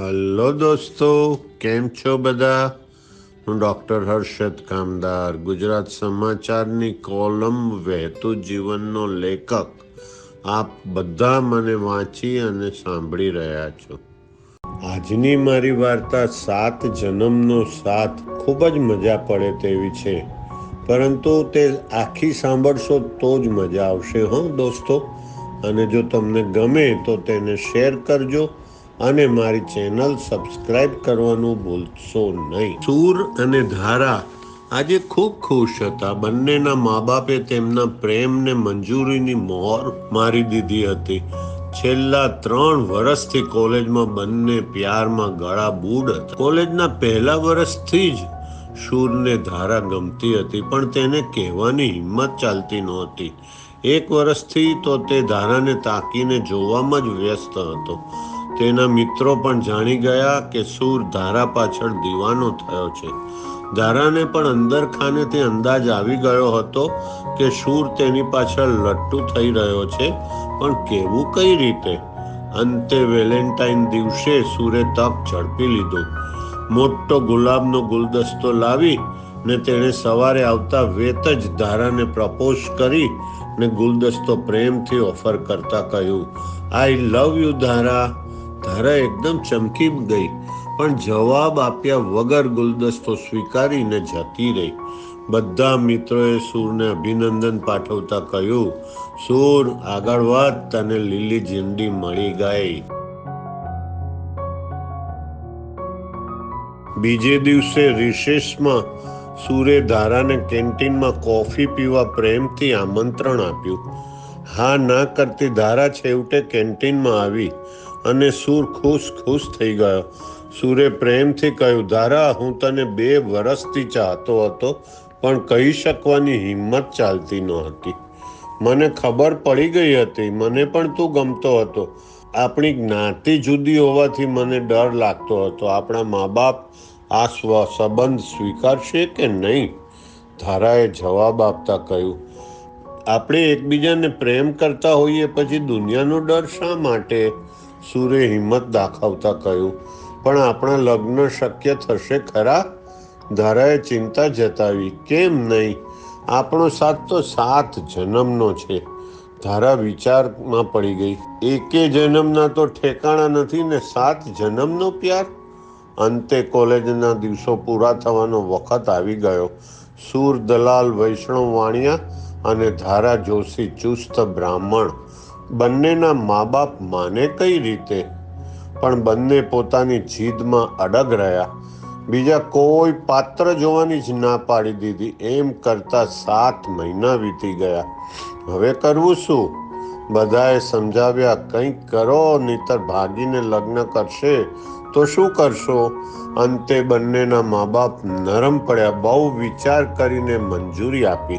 Hello દોસ્તો, કેમ છો બધા? હું ડૉક્ટર હર્ષદ કામદાર, ગુજરાત સમાચારની કોલમ વહેતું જીવનનો લેખક. આપ બધા મને વાંચી અને સાંભળી રહ્યા છો. આજની મારી વાર્તા સાત જન્મનો સાથ ખૂબ જ મજા પડે તેવી છે. પરંતુ તે આખી સાંભળશો તો જ મજા આવશે, હો દોસ્તો? અને જો તમને ગમે તો તેને શેર કરજો અને મારી ચેનલ સબસ્ક્રાઇબ કરવાનું ભૂલશો નહીં. સૂર અને ધારા આજે ખૂબ ખુશ હતા. બંનેના મા બાપે તેમના પ્રેમને મંજૂરીની મોહર મારી દીધી હતી. છેલ્લા ત્રણ વર્ષથી કોલેજમાં બંને પ્યારમાં ગળા બૂડ હતા. કોલેજના પહેલા વર્ષથી જ શૂરને ધારા ગમતી હતી, પણ તેને કહેવાની હિંમત ચાલતી નહોતી. એક વર્ષથી તો તે ધારાને તાકીને જોવામાં જ વ્યસ્ત હતો. તેના મિત્રો પણ જાણી ગયા કે સૂર ધારા પાછળ દીવાનો થયો છે. ધારાને પણ અંદર ખાને તે અંદાજ આવી ગયો હતો કે સૂર તેની પાછળ લટ્ટુ થઈ રહ્યો છે, પણ કેવું કઈ રીતે? અંતે વેલેન્ટાઇન દિવસે સૂરે તક ઝડપી લીધો. મોટો ગુલાબનો ગુલદસ્તો લાવી ને તેણે સવારે આવતા વેત જ ધારાને પ્રપોઝ કરી ને ગુલદસ્તો પ્રેમથી ઓફર કરતા કહ્યું, આઈ લવ યુ ધારા. ધારા એકદમ ચમકી ગઈ, પણ જવાબ આપ્યા વગર ગુલદસ્તો સ્વીકારીને જતી રહી. બધા મિત્રોએ સૂરને અભિનંદન પાઠવતા કહ્યું, સૂર, આગળ વાત તને લીલી ઝંડી મળી ગઈ. બીજે દિવસે રિશેષમાં સૂરે ધારાને કેન્ટીનમાં કોફી પીવા પ્રેમથી આમંત્રણ આપ્યું. હા, ના કરતી ધારા છેવટે કેન્ટીનમાં આવી અને સૂર ખુશ ખુશ થઈ ગયો. સૂરે પ્રેમથી કહ્યું, ધારા, હું તને બે વર્ષથી ચાહતો હતો, પણ કહી શકવાની હિંમત ચાલતી નહોતી. મને ખબર પડી ગઈ હતી, મને પણ તું ગમતો હતો. આપણી જ્ઞાતિ જુદી હોવાથી મને ડર લાગતો હતો. આપણા મા બાપ આ સ્વ સંબંધ સ્વીકારશે કે નહીં? ધારાએ જવાબ આપતા કહ્યું આપણે એકબીજાને પ્રેમ કરતા હોઈએ પછી દુનિયાનો ડર શા માટે સૂર્ય હિંમત દાખવતા કહ્યું? પણ આપણા લગ્ન શક્ય થશે ખરા? ધારાએ ચિંતા જતાવી, કેમ નહીં? આપણો સાથ તો સાત જન્મનો છે. ધારા વિચારમાં પડી ગઈ. એકે જન્મના તો ઠેકાણા નથી ને સાત જન્મનો પ્યાર? અંતે કોલેજના દિવસો પૂરા થવાનો વખત આવી ગયો. સૂર દલાલ વૈષ્ણવ વાણિયા અને ધારા જોશી ચુસ્ત બ્રાહ્મણ બંનેના મા બાપ માને કઈ રીતે? પણ બંને પોતાની જીદમાં અડગ રહ્યા. બીજા કોઈ પાત્ર જોવાની જ ના પાડી દીધી. એમ કરતા સાત મહિના વીતી ગયા. હવે કરવું શું? બધાએ સમજાવ્યા, કંઈક કરો, નહીતર ભાગીને લગ્ન કરશે તો શું કરશો? અંતે બંનેના મા બાપ નરમ પડ્યા, બહુ વિચાર કરીને મંજૂરી આપી.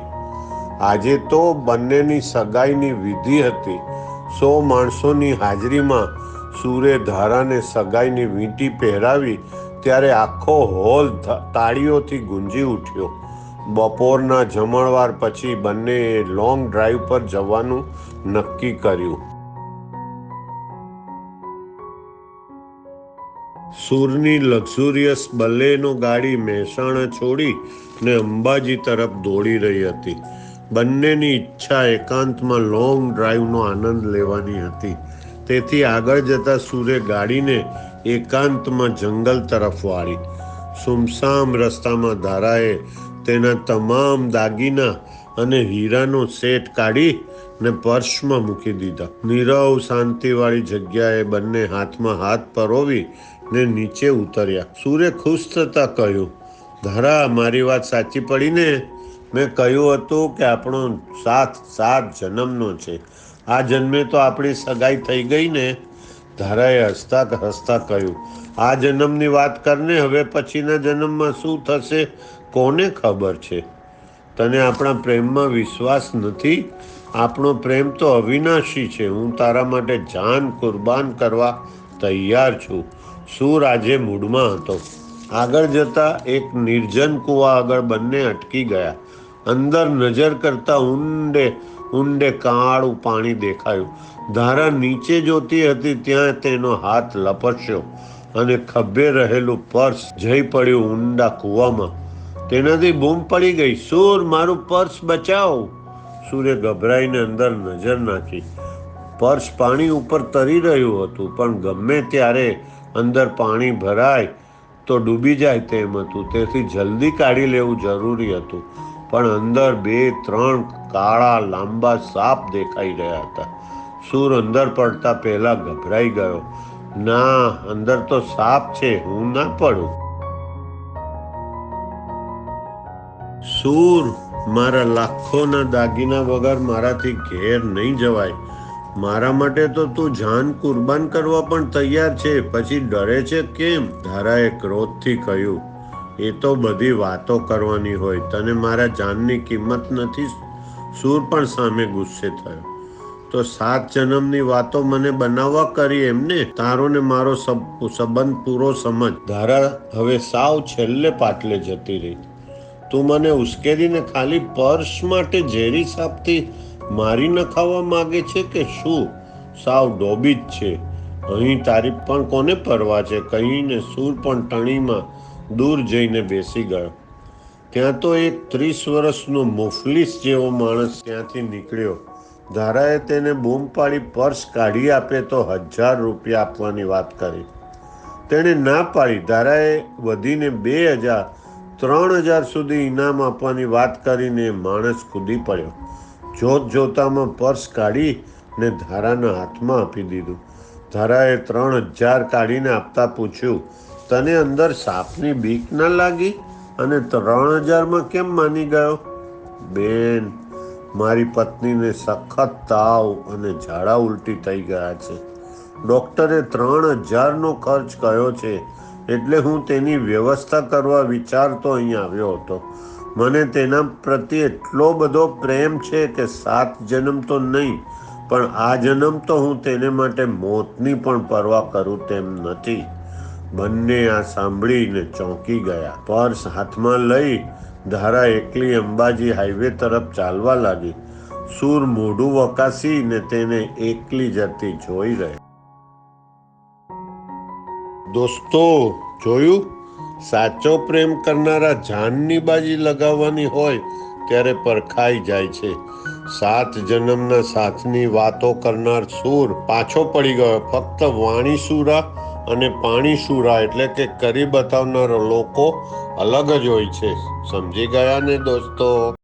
આજે તો બંનેની સગાઈની વિધિ હતી. સો માણસોની હાજરીમાં સૂરે ધારાને સગાઈની વીંટી પહેરાવી ત્યારે આખો હોલ તાળીઓથી ગુંજી ઉઠ્યો. બપોરના જમણવાર પછી બંનેએ લોંગ ડ્રાઈવ પર જવાનું નક્કી કર્યું. સૂરની લક્ઝુરિયસ બલેનો ગાડી મહેસાણા છોડી ને અંબાજી તરફ દોડી રહી હતી. બંનેની ઈચ્છા એકાંતમાં લોંગ ડ્રાઈવનો આનંદ લેવાની હતી. તેથી આગળ જતા સૂરે ગાડીને એકાંતમાં જંગલ તરફ વાળી. સુમસામ રસ્તામાં ધારાએ તેના તમામ દાગીના અને હીરાનો સેટ કાઢી ને પર્સમાં મૂકી દીધા. નીરવ શાંતિવાળી જગ્યાએ બંને હાથમાં હાથ પરોવી ને નીચે ઉતર્યા. સૂર્ય ખુશ થતા કહ્યું, ધારા, મારી વાત સાચી પડી ને? મેં કહ્યું હતું કે આપણો સાથ સાત જન્મનો છે. આ જન્મે તો આપણી સગાઈ થઈ ગઈ ને? ધારાએ હસતા હસતા કહ્યું, આ જન્મની વાત કરને, હવે પછીના જન્મમાં શું થશે કોને ખબર છે? તને આપણા પ્રેમમાં વિશ્વાસ નથી? આપણો પ્રેમ તો અવિનાશી છે. હું તારા માટે જાન કુરબાન કરવા તૈયાર છું. સૂર આજે મૂડમાં હતો. આગળ જતા એક નિર્જન કૂવા આગળ બંને અટકી ગયા. અંદર નજર કરતાં ઊંડે ઊંડે કાળું પાણી દેખાયું. ધારા નીચે જોતી હતી ત્યાં તેનો હાથ લપસ્યો અને ખભે રહેલું પર્સ જઈ પડ્યું ઊંડા કૂવામાં. તેનાથી બૂમ પડી ગઈ. સૂર, મારું પર્સ બચાવ. સૂર્ય ગભરાઈને અંદર નજર નાખી. પર્સ પાણી ઉપર તરી રહ્યું હતું, પણ ગમે ત્યારે અંદર પાણી ભરાય તો ડૂબી જાય તેમ હતું. તેથી જલ્દી કાઢી લેવું જરૂરી હતું. પણ અંદર બે, ત્રણ કાળા લાંબા સાપ દેખાઈ રહ્યા હતા. સૂર અંદર પડતા પહેલા ગભરાઈ ગયો. ના, અંદર તો સાપ છે, હું ના પડું. સૂર, મારા લાખોના દાગીના વગર મારાથી ઘેર નહીં જવાય. મારા માટે તો તું જાન કુરબાન કરવા પણ તૈયાર છે. પછી ડરે છે કેમ? ધારાએ ક્રોધથી કહ્યું. એ તો બધી વાતો કરવાની હોય. તને મારા જાનની કિંમત નથી? સૂર પણ સામે ગુસ્સે થયો. તો સાત જન્મની વાતો મને બનાવવા કરી એમને? તારો ને મારો સબ- સંબંધ પૂરો સમજ. ધારા હવે સાવ છેલ્લે પાટલે જતી રહી. તું મને ઉશ્કેરીને ખાલી પર્સ માટે ઝેરી સાપથી મારી નખાવા માગે છે કે શું? સાવ ડોબી જ છે. અહીં તારી પણ કોને પરવા છે? કહીને સૂર પણ ટણીમાં દૂર જઈને બેસી ગયો. ત્યાં તો એક ત્રીસ વર્ષનો મુફલીસ જેવો માણસ ત્યાંથી નીકળ્યો. ધારાએ તેને બૂમ પાડી પર્સ કાઢી આપે તો હજાર રૂપિયા આપવાની વાત કરી. તેણે ના પાડી. ધારાએ વધીને બે હજાર, ત્રણ હજાર સુધી ઇનામ આપવાની વાત કરીને માણસ કૂદી પડ્યો. જોત જોતામાં પર્સ કાઢી ને ધારાના હાથમાં આપી દીધું. ધારાએ ત્રણ હજાર કાઢીને આપતા પૂછ્યું તને અંદર સાપની બીક ના લાગી અને ત્રણ હજારમાં કેમ માની ગયો? બેન, મારી પત્નીને સખત તાવ અને ઝાડા ઉલટી થઈ ગયા છે. ડોક્ટરે ત્રણ હજારનો ખર્ચ કયો છે એટલે હું તેની વ્યવસ્થા કરવા વિચારતો અહીં આવ્યો હતો. મને તેના પ્રત્યે એટલો બધો પ્રેમ છે કે સાત જન્મ તો નહીં, પણ આ જન્મ તો હું તેને માટે મોતની પણ પરવા કરું તેમ નથી. બંને આ સાંભળીને ચોંકી ગયા. પર્સ હાથમાં લઈ ધારા એકલી અંબાજી હાઈવે તરફ ચાલવા લાગી. સૂર મોઢું વકાસીને તેને એકલી જતી જોઈ રહી. દોસ્તો, જોયું? સાચો પ્રેમ કરનારા જાનની બાજી લગાવવાની હોય ત્યારે પરખાઈ જાય છે. સાત જન્મના સાથની વાતો કરનાર સૂર પાછો પડી ગયો. ફક્ત વાણી સુરા અને પાણી સુરા એટલે કે કરી બતાવનારા લોકો અલગ જ હોય છે. સમજી ગયા ને દોસ્તો?